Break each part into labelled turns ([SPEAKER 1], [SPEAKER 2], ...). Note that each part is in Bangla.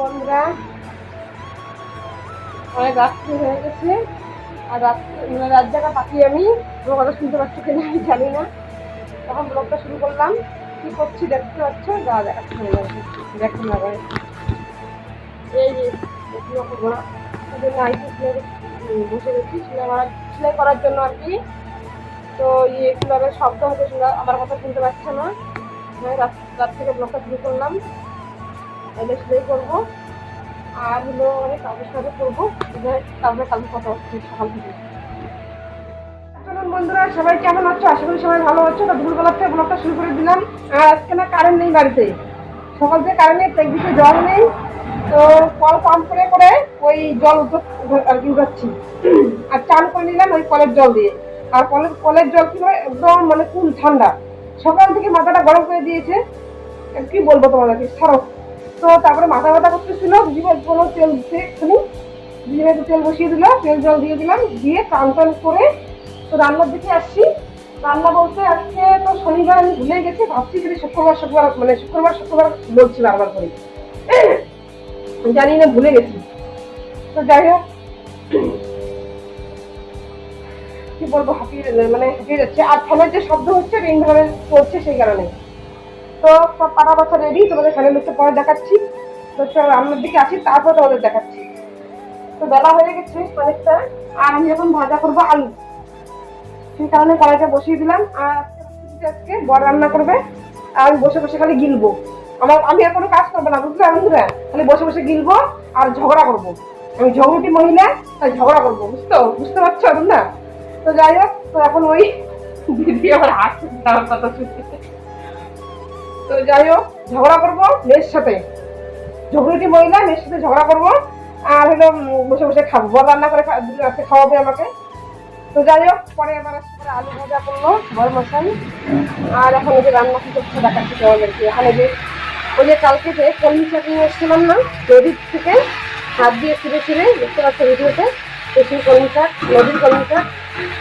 [SPEAKER 1] বন্ধুরা, অনেক রাত্রি হয়ে গেছে। আর রাত মানে জায়গা পাখি আমি কথা শুনতে পাচ্ছি কিনা আমি জানি না। তখন ব্লগটা শুরু করলাম। কি করছি দেখতে পাচ্ছ? যা দেখাচ্ছি হয়ে। যাবে দেখুন না ভাই। এই যে দেখুন করব না। এই জন্য আইসি বসে গেছি। করার সেলাই করার জন্য আর কি। তো ইয়ে কুলারের শব্দ শোনা আমার কথা শুনতে পাচ্ছে না। রাত রাত থেকে ব্লগটা শুরু করলাম। এলে সেলাই করব। আর হলো আমি কাউকের সাথে করব। তারপরে কালকে কথা হচ্ছে, সকাল থেকে। বন্ধুরা, সবাই কেমন আছো? আশা করি সবাই ভালো আছো। তো দুপুরবেলা থেকে ব্লগটা শুরু করে দিলাম। আর আজকে না কারেন্ট নেই বাড়িতে। সকাল থেকে কারেন্ট নেই ট্যাঙ্কিতে জল নেই। তো কল পাম্প করে করে ওই জল আর কি উঠাচ্ছি। আর চান করে নিলাম ওই কলের জল দিয়ে। আর কলের কলের জল কি হয়? একদম মানে কুল ঠান্ডা। সকাল থেকে মাথাটা গরম করে দিয়েছে। কি বলব তোমাদেরকে? ছাড়ো। তো তারপরে মাথা ব্যথা করতেছিল জীবন কোনো তেল দিতে এক্ষুনি। দিয়ে তেল বসিয়ে দিলাম, তেল জল দিয়ে দিলাম, দিয়ে টান টান করে তো রান্নার দিকে আসছি। রান্না বলতে আজকে তো শনিবার, আমি ভুলে গেছি, ভাবছি যদি শুক্রবার শুক্রবার মানে শুক্রবার শুক্রবার বলছি বারবার করে জানি না, ভুলে গেছি। তো যাই হোক, কি বলব, হাঁপিয়ে মানে হাঁপিয়ে যাচ্ছে। আর ফোনের যে শব্দ হচ্ছে রিং ধরে চলছে সেই কারণে। তো সব পাটা বাচ্চা রেডি তোমাদের ফ্যানের লোকটা পরে দেখাচ্ছি। তো চলো রান্নার দিকে আসি, তারপর তোমাদের দেখাচ্ছি। তো বেলা হয়ে গেছে অনেকটা, আর আমি এখন ভাজা করব আলু। সেই কারণে কড়াইটা বসিয়ে দিলাম, আর আজকে বড় রান্না করবে, আর আমি বসে বসে খালি গিলবো। আমার আমি আর কোনো কাজ করব না, বুঝলে বন্ধুরা? খালি বসে বসে গিলবো আর ঝগড়া করব। আমি ঝগড়ুটি মহিলা, তাই ঝগড়া করব, বুঝতো? বুঝতে পারছ তোমরা? তো যাই হোক, তো এখন ওই দিদি আমার আমার কথা শুনতে তো যাই হোক, ঝগড়া করব মেয়ের সাথে। ঝগড়ুটি মহিলা, মেয়ের সাথে ঝগড়া করব। আর হলো বসে বসে খাব। বড় রান্না করে রাত্রে খাওয়াবে আমাকে। তো যাই হোক, পরে আবার পারে আলু ভাজা করল বড় মশাই। আর এখন যে রান্না কি করছে দেখাচ্ছি তোমাদেরকে। এখানে যে ওই যে কালকে যে কলমি শাক নিয়ে এসেছিলাম না, নদীর থেকে, হাত দিয়ে ছিঁড়ে ছিঁড়ে, দেখতে পাচ্ছি ভিডিওতে সেই কলমি শাক, নদীর কলমি শাক।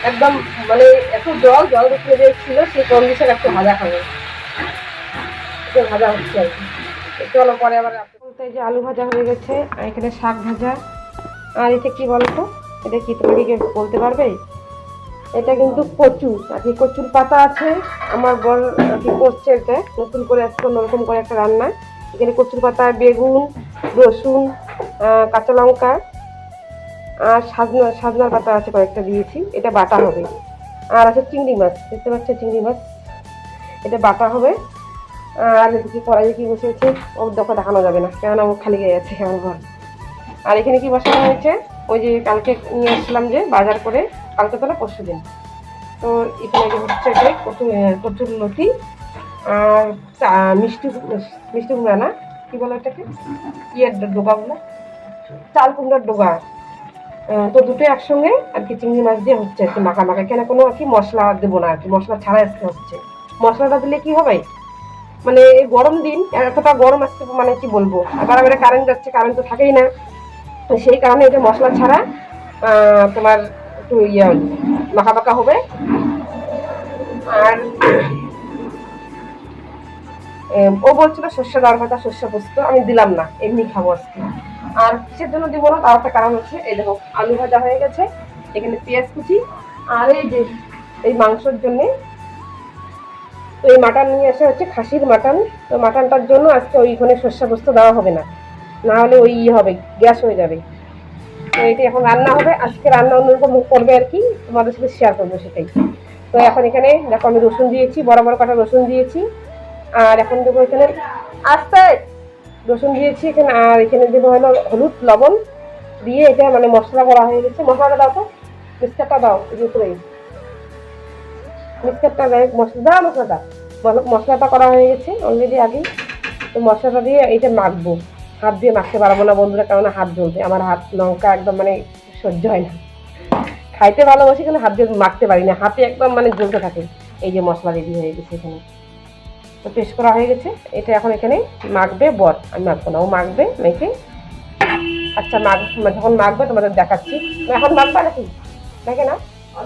[SPEAKER 1] একদম মানে এত জল জল দেখতে যে ছিল, সেই কলমি শাক একটু ভাজা খাবে। একটু ভাজা হচ্ছে আর কি। চলো পরে আবার বলতে যে আলু ভাজা হয়ে গেছে, আর এখানে শাক ভাজা। আর এটা কি বলতো? এটা কি তুমি কি বলতে পারবে? এটা কিন্তু কচু, আর কি কচুর পাতা আছে। আমার বর আর কি করছে এটা, নতুন করে আজকে অন্যরকম করে একটা রান্না। এখানে কচুর পাতা, বেগুন, রসুন কাঁচা লঙ্কা, আর সাজনা, সাজনার পাতা আছে কয়েকটা দিয়েছি। এটা বাটা হবে। আর আছে চিংড়ি মাছ, দেখতে পাচ্ছ চিংড়ি মাছ? এটা বাটা হবে। আর এদিকে কড়াইয়ে কি বসেছে ওর দেখো দেখানো যাবে না। কেননা ও খালি হয়ে যাচ্ছে আমার ঘর। আর এখানে কি বসানো হয়েছে? ওই যে কালকে নিয়ে এসেছিলাম যে বাজার করে, কালকে তো না, পরশু দিন। তো এখানে হচ্ছে যে কচুর কচুর লতি আর মিষ্টি মিষ্টি কুমড়া না? কি বলে এটাকে ইয়ের ডোকাগুলো চাল কুমড়ার ডোগা। তো দুটো একসঙ্গে আর কি চিংড়ি মাছ দিয়ে হচ্ছে আর কি মাখা মাখা কেন কোনো আর কি মশলা দেবো না আর কি, মশলা ছাড়া আজকে হচ্ছে। মশলাটা দিলে কি হবে? মানে গরম দিন, এতটা গরম আসছে মানে কি বলব? আবার আবার কারেন্ট যাচ্ছে কারেন্ট তো থাকেই না। সেই কারণে এটা মশলা ছাড়া তোমার একটু ইয়ে মাখা মাখা হবে। আর ও বলছিল শস্য দেওয়ার কথা শস্য পোস্ত, আমি দিলাম না, এমনি খাব আজকে। আর কিসের জন্য দিব না, তার একটা কারণ হচ্ছে, এই দেখো, আলু ভাজা হয়ে গেছে, এখানে পেঁয়াজ কুচি, আর এই যে, এই মাংসের জন্যে তো এই মাটন নিয়ে আসা হচ্ছে, খাসির মাটন। তো মাটনটার জন্য আজকে ওইখানে শস্য পোস্ত দেওয়া হবে না। না হলে ওই হবে, গ্যাস হয়ে যাবে। তো এটা এখন রান্না হবে। আজকে রান্না অন্যরকম করবে আর কি, তোমাদের সাথে শেয়ার করব সেটাই। তো এখন এখানে দেখো আমি রসুন দিয়েছি, বড় বড় কাটা রসুন দিয়েছি। আর এখন দেবো এখানে আস্তে রসুন দিয়েছি এখানে, আর এখানে দেবো হলো হলুদ, লবণ। দিয়ে এটা মানে মশলা করা হয়ে গেছে। মশলাটা দাও তো। মিক্সচারটা দাও যে উপরেই মিক্সচারটা দেয় মশলা দাও মশলাটা করা হয়ে গেছে অলরেডি আগেই তো মশলাটা দিয়ে এইটা মাখবো। হাত দিয়ে মাখতে পারব না বন্ধুরা কারণ হাত জ্বলবে। আমার হাত লঙ্কা একদম মানে সহ্য হয় না। খাইতে ভালোবাসি, কিন্তু হাত দিয়ে মাখতে পারি না। হাতে একদম মানে জ্বলতে থাকে। এই যে মশলা রেডি হয়ে গেছে এখানে। তো পেস্ট করা হয়ে গেছে। এটা এখন এখানে মাখবে বর। আমি মাখবো না, ও মাখবে, মেখে। আচ্ছা মাখ যখন মাখবে তোমাদের দেখাচ্ছি। এখন মাখবা নাকি? দেখে না
[SPEAKER 2] আর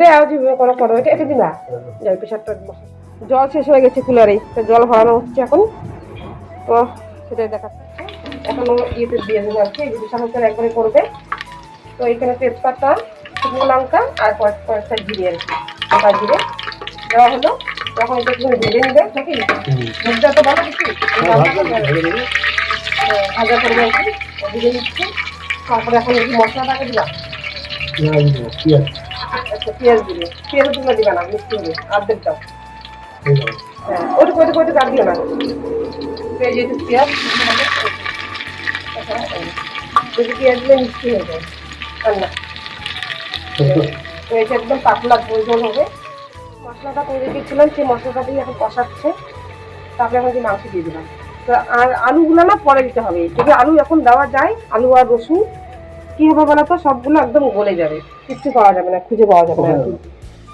[SPEAKER 2] দেওয়া
[SPEAKER 1] যেভাবে করো করো এটা এটা দিবা? যাই প্রেশারটা জল শেষ হয়ে গেছে কুলারে তো জল ভরানো হচ্ছে এখন। তো সেটাই দেখাচ্ছে। এখনও ইয়েতে দিয়ে দেবো আর কি সমস্যা একবারে করবে তো এখানে তেজপাতা শুকনো লঙ্কা আর কয়েক কয়েকটা জিরে আর কি গোটা জিরে। দেওয়া হলো। তখন এটা একটু ভেজে নিবে নাকি? ভেজে তো ভালো কিছু। হ্যাঁ, ভাজা করবে আর কি? ভেজে নিচ্ছি। তারপরে এখন মশলাটাকে দিলাম। পেঁয়াজ দিবে পেঁয়াজ দিলে দিবে না মিষ্টি হ্যাঁ আর দিও না পেঁয়াজ একটু পেঁয়াজ পেঁয়াজ মিষ্টি হয়ে এটা একদম পাতলা হবে মশলাটা রেখেছিলাম সেই মশলাটা দিয়ে কষাচ্ছে মাংস দিয়ে আলুগুলো না পরে দিতে হবে। যদি আলু এখন দেওয়া যায়, আলু আর রসুন কি হবে বলো তো সবগুলো একদম গলে যাবে। কিচ্ছু পাওয়া যাবে না খুঁজে পাওয়া যাবে না।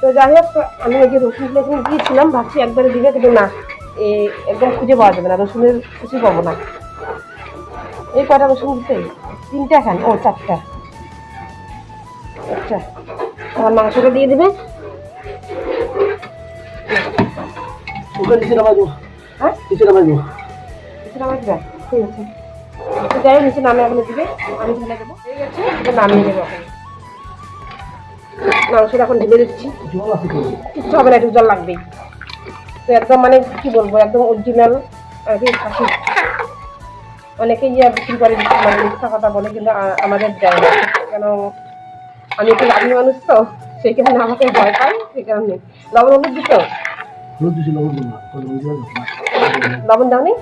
[SPEAKER 1] তো যাই হোক আমি ওই যে রসুনগুলো এখানে দিয়েছিলাম ভাবছি একবারে দিবে কিন্তু না এই একদম খুঁজে পাওয়া যাবে না রসুনের কিছু পাবো না। এই কটা রসুন দিতে? তিনটা খান ও চারটা। আচ্ছা আমার মাংসটা দিয়ে দেবে।
[SPEAKER 2] ওখানে নিচে নামাই দেবো
[SPEAKER 1] হ্যাঁ?
[SPEAKER 2] নিচে নামাই দেবো
[SPEAKER 1] নিচে নামাই দিবে ঠিক আছে। তো যাই নিচে নামে এখন দিবে। আমি ঢেলে দেবো। আছে এটা নামিয়ে দেবো মাংসটা এখন ঢেলে দিচ্ছি। কিচ্ছু হবে না, একটু জল লাগবেই। তো একদম মানে কি বলব, একদম অরিজিনাল আর অনেকেই ইয়ে বিক্রি করে মানে মিথ্যা কথা বলে, কিন্তু আমাদের দেয় না। কেন, আমি একটু লাভি মানুষ তো, সেই কারণে আমাকে ভয় পাই সেই কারণে। লবণ হলুদ দিত
[SPEAKER 2] লবণ দেবো।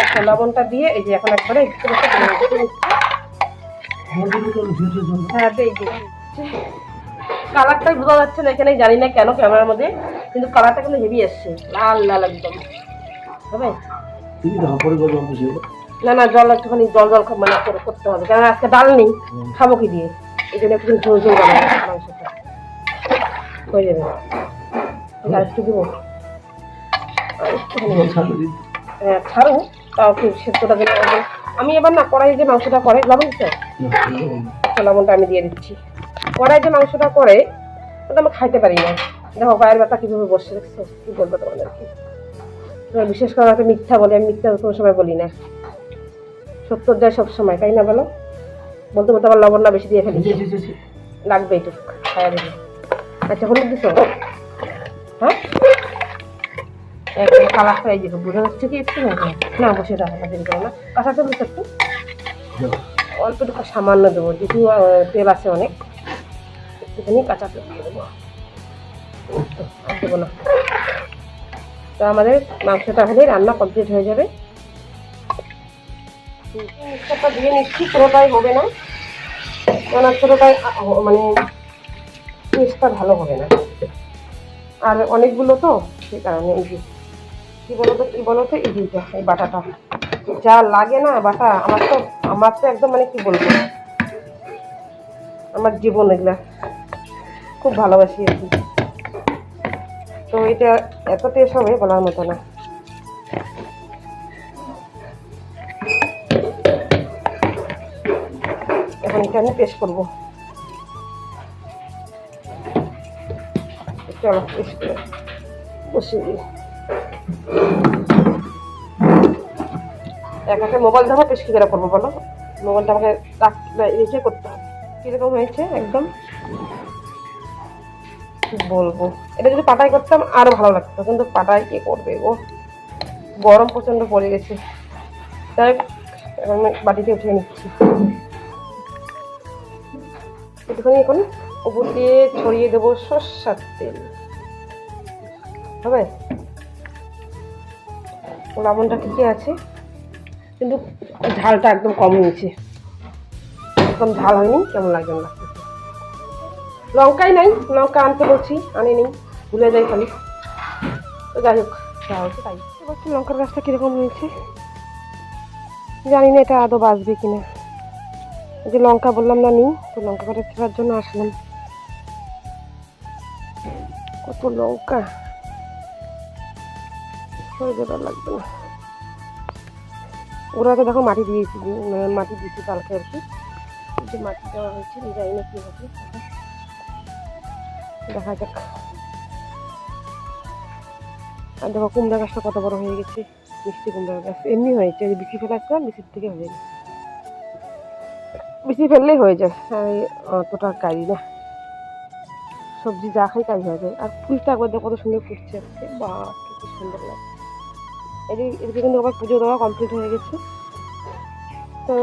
[SPEAKER 1] আচ্ছা লবণটা দিয়ে এই যে এখন একবারে হ্যাঁ এই যে কালারটা বোঝা যাচ্ছে না এখানে জানি না কেন ক্যামেরার মধ্যে কিন্তু কালারটা কিন্তু হেভি এসছে লাল লাল একদম। হবে না না জল একটুখানি জল জল খাব- মানে করে করতে হবে কারণ আজকে ডাল নেই খাব কি দিয়ে? এই জন্য একটু ঝোল ঝোল মাংসটা। হয়ে যাবে। আর একটু দেবো। হ্যাঁ তাও সেদ্ধটা দিলে আমি এবার না কড়াই যে মাংসটা করে লবণ তো?
[SPEAKER 2] না, লবণ না।
[SPEAKER 1] লবণটা আমি দিয়ে দিচ্ছি। কড়াই যে মাংসটা করে ওটা আমি খাইতে পারি না। দেখো পায়ের ব্যথা কীভাবে বসে দেখছ? কী বলব তোমাদেরকে? বিশেষ করে আমাকে মিথ্যা বলে আমি মিথ্যা কোনো সময় বলি না। সত্য যায় সব সময় তাই না বলো? বলতে বলতে আবার লবণটা বেশি দিয়ে ফেলি। লাগবে একটু দেবে। আচ্ছা হলুদ দিছো? একদম কালার ফ্রাই দিব বোঝা যাচ্ছে কি? একটু না, বসে রাখা করো না। কাঁচা চামচ একটু। অল্প একটু সামান্য দেবো, যেহেতু তেল আছে অনেক। একটুখানি কাঁচা তেল দিয়ে দেবো। দেবো না। তো আমাদের মাংসটা হলেই রান্না কমপ্লিট হয়ে যাবে। মিক্সারটা দিয়ে নিচ্ছি, পুরোটাই হবে না। কেন পুরোটাই মানে টেস্টটা ভালো হবে না। আর অনেকগুলো তো সে কারণে এই কী বলো তো কী বলো তো এই যে এই বাটাটা। যা লাগে না বাটা, আমার তো আমার তো একদম মানে কি বলব? আমার জীবন এগুলা। খুব ভালোবাসি আর কি। তো এটা এত টেস্ট হবে বলার মতো না। এখন এটা আমি টেস্ট করব। চলো বসিয়ে দিই। এক একটা মোবাইল ধরো পেশ কী করে করব বলো? মোবাইলটা আমাকে রাখ- করতে হবে। কীরকম হয়েছে একদম? বলব? এটা যদি পাটাই করতাম আরও ভালো লাগতো, কিন্তু পাটায় কে করবে গো? গরম প্রচণ্ড পড়ে গেছে। তাই এখন বাটিতে উঠিয়ে নিচ্ছি। একটুখানি এখন উপর দিয়ে ছড়িয়ে দেবো সর্ষার তেল। হবে? লবণটা ঠিকই আছে, কিন্তু ঝালটা একদম কম হয়েছে একদম ঝাল হয়নি, কেমন লাগবে না? লঙ্কাই নাই, লঙ্কা আনতে বলছি, আনিনি, ভুলে যাই খালি। তো যাই হোক তাই। বলছি লঙ্কার গাছটা কীরকম হয়েছে? জানি না এটা আদৌ বাঁচবে কিনা। এই যে লঙ্কা বললাম না নি তো লঙ্কা কাটা ছেড়ার জন্য আসলাম। কত লঙ্কা? যাবে লাগবে। না ওরা তো দেখো মাটি দিয়েছি মানে মাটি দিয়েছি কালকে আর কি। যে মাটি দেওয়া হয়েছে জানি না কী হবে দেখা যাক। আর দেখো কুমড়া গাছটা কত বড় হয়ে গেছে, মিষ্টি কুমড়া গাছ। এমনি হয়েছে বিচি ফেলা আসলাম বিচির থেকে হয়ে গেছে। বিচি ফেললেই হয়ে যায় অতটা কারি না। সবজি যা খাই তাই হয়ে যায়। আর ফুলটা একবার দেখো কত সুন্দর ফুটছে বা কি সুন্দর লাগে এদিকে এদিকে কিন্তু আবার পুজো দেওয়া কমপ্লিট হয়ে গেছে। তো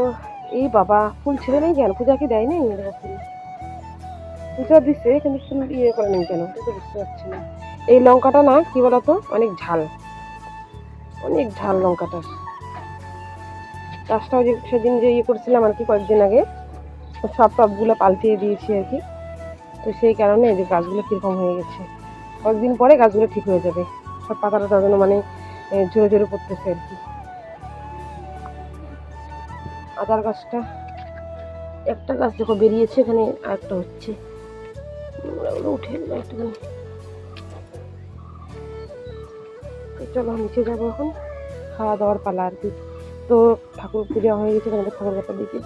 [SPEAKER 1] এই বাবা, ফুল ছেড়ে নেই কেন? পূজা কি দেয় নাই ফুল পূজা দিচ্ছে কিন্তু ফুল ইয়ে করে নেই কেন? তো বুঝতে পারছি না। এই লঙ্কাটা না, কি বলতো? অনেক ঝাল। অনেক ঝাল লঙ্কাটার। গাছটাও যে সেদিন যে ইয়ে করছিলাম আর কি কয়েকদিন আগে সব টপগুলো পাল্টিয়ে দিয়েছি আর কি। তো সেই কারণে যে গাছগুলো কীরকম হয়ে গেছে। কয়েকদিন পরে গাছগুলো ঠিক হয়ে যাবে। সব পাতাটা তার জন্য মানে ঝরে ঝরে পড়তেছে আর কি। আদার গাছটা, একটা গাছ দেখো বেরিয়েছে এখানে, আর একটা হচ্ছে। উঠে একটুখানি চলো, নিচে যাব এখন। খাওয়া দাওয়ার পালা আর কি। তো ঠাকুর পূজা হয়ে গেছে আমাদের ঠাকুর কথা দিকে।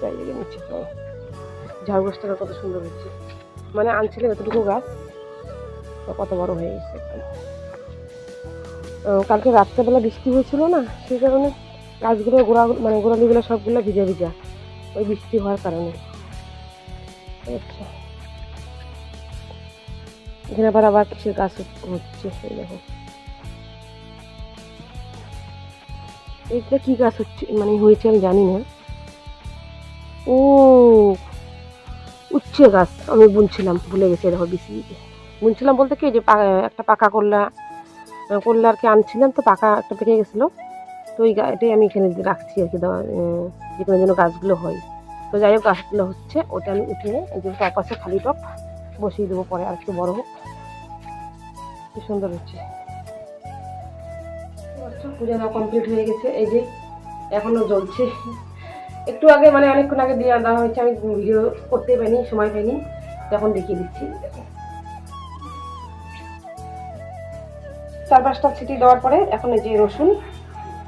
[SPEAKER 1] যাই দিকে নিচে চলো ঝাড় গাছটা কত সুন্দর হচ্ছে মানে আনছিলাম এতটুকু গাছ কত বড় হয়ে গেছে। কালকে রাত্রেবেলা বৃষ্টি হয়েছিল না, সেই কারণে গাছগুলো গোড়া মানে গোড়ালিগুলো সবগুলো ভিজা ভিজা, ওই বৃষ্টি হওয়ার কারণে। আচ্ছা। এখানে আবার আবার কিসের গাছ হচ্ছে, এই দেখো। এইটা কি গাছ হচ্ছে মানে হয়েছে আমি জানি না। ও, উচ্ছে গাছ, আমি বুনছিলাম, ভুলে গেছি দেখো, বিসি বুনছিলাম বলতে কি যে একটা পাকা করলা করলা আর কি আনছিলাম তো পাকা একটা পেকে গেছিল। তো ওই গা- এটাই আমি এখানে রাখছি আর কি দেওয়া আহ, যে কোনো যেন গাছগুলো হয়। তো যাই হোক গাছগুলো হচ্ছে ওটা আমি এই যে তার পাশে খালি টপ বসিয়ে দেবো পরে আর একটু বড় হোক। কি সুন্দর হচ্ছে। পূজা দেওয়া কমপ্লিট হয়ে গেছে এই যে এখনও জ্বলছে। একটু আগে মানে অনেকক্ষণ আগে দিয়ে দেওয়া হয়েছে আমি ভিডিও করতে পারিনি সময় পাইনি। তখন দেখিয়ে দিচ্ছি। চার পাঁচটা ছিটি দেওয়ার পরে এখন এই যে রসুন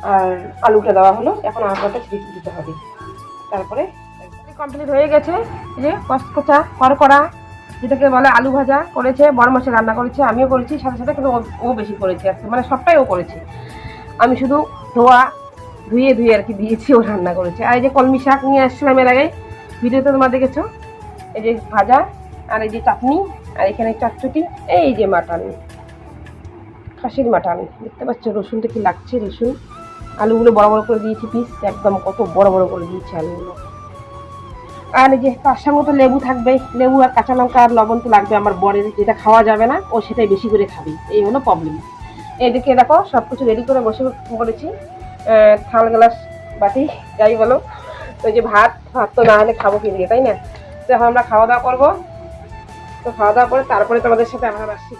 [SPEAKER 1] আর আলুটা দেওয়া হলো, এখন আর কটা ছিটি দিতে হবে। তারপরে কমপ্লিট হয়ে গেছে। যে কচকচা করকরা যেটাকে বলে আলু ভাজা করেছে, বড় মাসে রান্না করেছে, আমিও করেছি, সাথে সাথে কিন্তু ও- বেশি করেছে আজকে মানে সবটাই ও করেছে। আমি শুধু ধোয়া, ধুয়ে ধুয়ে আর কি দিয়েছি, ও রান্না করেছে। আর এই যে কলমি শাক নিয়ে আসছিলাম এর আগে, ভিডিওতে তোমরা দেখেছ? এই যে ভাজা, আর এই যে চাটনি, আর এখানে চটচটি, এই যে মাটন। খাসির মাটন। দেখতে পাচ্ছ রসুনটা কি লাগছে রসুন। আলুগুলো বড় বড় করে দিয়েছি পিস একদম কত বড় বড় করে দিয়েছি আলুগুলো। আর এই যে তার সঙ্গে তো লেবু থাকবে লেবু আর কাঁচা লঙ্কা আর লবণ তো লাগবে আমার বরের যেটা খাওয়া যাবে না ও সেটাই বেশি করে খাবে এই হলো প্রবলেম এদিকে দেখো সব কিছু রেডি করে বসে আহ, থাল গ্লাস বাটি যাই বলো। তো যে ভাত ভাত তো না হলে খাব কি তাই না? তো এখন আমরা খাওয়া দাওয়া করব। তো খাওয়া দাওয়া করে তারপরে তোমাদের সাথে আমরা আসছি।